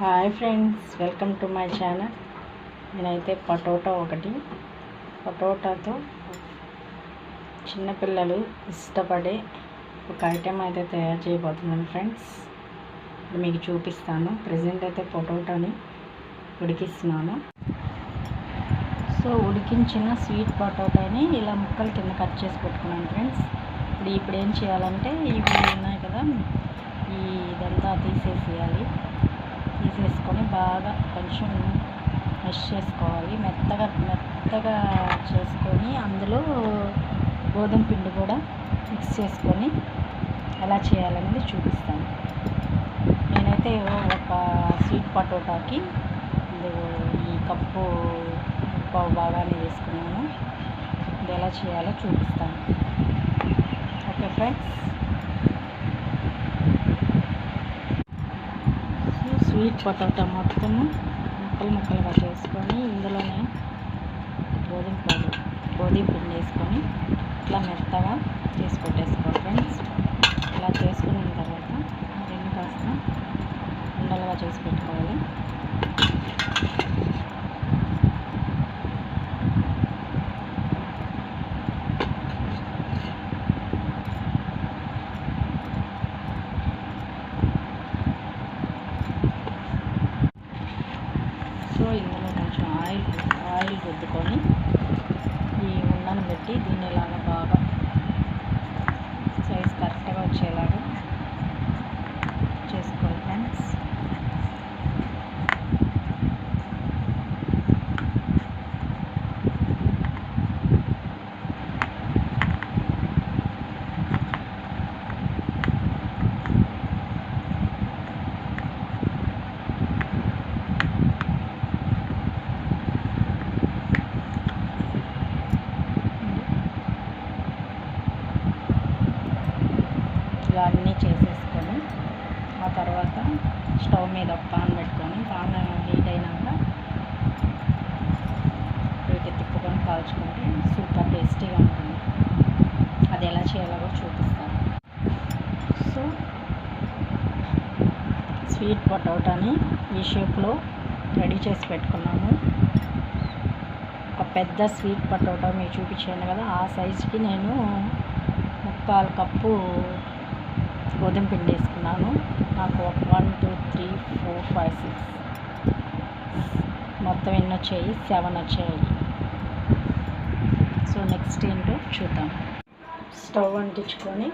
Hi friends welcome to my channel. నేనైతే పటోటా ఒకటి. పటోటాతో చిన్నపిల్లలు ఇష్టపడే ఒక ఐటెం అయితే తయారు చేయబోతున్నాను ఫ్రెండ్స్. ఇప్పుడు మీకు చూపిస్తాను. ప్రజెంట్ అయితే పొటాటోని ఉడికిస్తున్నాను. సో ఉడికించిన స్వీట్ పొటాటోని ఇలా ముక్కలు కింద కట్ చేసి పెట్టుకున్నాను ఫ్రెండ్స్. ఇప్పుడు ఇప్పుడు ఏం చేయాలంటే ఇవి ఉన్నాయి కదా ఈ ఇదంతా తీసేసేయాలి. తీసేసుకొని బాగా కొంచెం మెష్ చేసుకోవాలి. మెత్తగా మెత్తగా చేసుకొని అందులో గోధుమ పిండి కూడా మిక్స్ చేసుకొని ఎలా చేయాలనేది చూపిస్తాను. నేనైతే ఒక స్వీట్ పటోటాకి ఈ కప్పు పావు బాగానే వేసుకున్నాను. ఇది ఎలా చేయాలో చూపిస్తాను. ఫ్రెండ్స్ స్వీట్ పొటాటో మొత్తము. ముక్కలు ముక్కలుగా చేసుకొని ఇందులోనే గోధుమ పిండి గోధుమ పిండి వేసుకొని ఇట్లా మెత్తగా చేసి పెట్టేసుకోవాలి ఫ్రెండ్స్ ఇలా చేసుకున్న తర్వాత దీన్ని కాస్త ఉండలుగా చేసి పెట్టుకోవాలి సో ఇందులో కొంచెం ఆయిల్ ఆయిల్ రుద్దుకొని ఈ ఉండను పెట్టి దీన్ని ఇలాగ బాగా సైజ్ కరెక్ట్గా వచ్చేలాగా చేసుకోవాలి ఫ్రెండ్స్ ఇలా అన్నీ చేసేసుకొని ఆ తర్వాత స్టవ్ మీద ఒక పాన్ పెట్టుకొని పాన్ హీట్ అయినాక వీటి తిప్పుకొని కాల్చుకుంటే సూపర్ టేస్టీగా ఉంటుంది. అది ఎలా చేయాలో కూడా చూపిస్తాను. సో స్వీట్ పొటాటోని ఈ షేప్లో రెడీ చేసి పెట్టుకున్నాము. ఒక పెద్ద స్వీట్ పొటాటో మీకు చూపించాను కదా ఆ సైజుకి నేను ముక్కాలు కప్పు గోధుమ పిండి వేసుకున్నాను. నాకు one two three four five six మొత్తం ఎన్ని వచ్చాయి? సెవెన్ వచ్చాయి. సో నెక్స్ట్ ఏంటో చూద్దాం. స్టవ్ అంటించుకొని